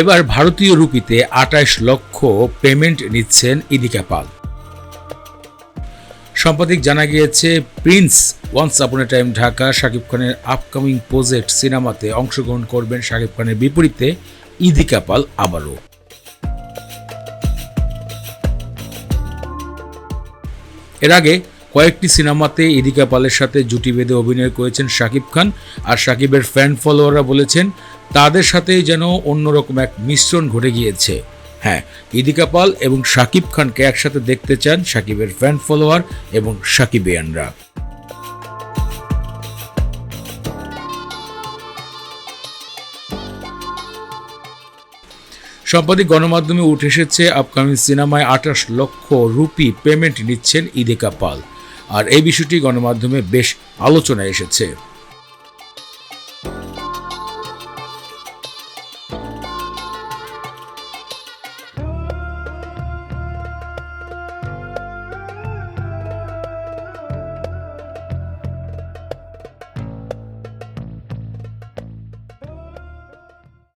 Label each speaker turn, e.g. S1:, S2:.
S1: এবার ভারতীয় রুপিতে আটাইশ লক্ষ পেমেন্ট নিচ্ছেন ইদিকা পাল। সম্পাদিক জানা গিয়েছে, প্রিন্স ওয়ান্স আপন এ টাইম ঢাকা শাকিব খানের আপকামিং প্রজেক্ট সিনেমাতে অংশগ্রহণ করবেন শাকিব খানের বিপরীতে ইদিকা পাল আবারও। এর আগে কয়েকটি সিনেমাতে ইদিকা পালের সাথে জুটি বেঁধে অভিনয় করেছেন শাকিব খান, আর শাকিবের ফ্যান ফলোয়াররা বলেছেন তাদের সাথে যেন অন্যরকম এক মিশ্রণ ঘটে গিয়েছে। হ্যাঁ ইদিকা পাল এবং শাকিব খানকে একসাথে দেখতে চান শাকিবের ফ্যান ফলোয়ার এবং শাকিবিয়ানরা। সম্পাদিক গণমাধ্যমে উঠে এসেছে আপকামিং সিনেমায় আঠাশ লক্ষ রুপি পেমেন্ট নিচ্ছেন ইদিকা পাল। আর এই বিষয়টি গণমাধ্যমে বেশ আলোচনায় এসেছে।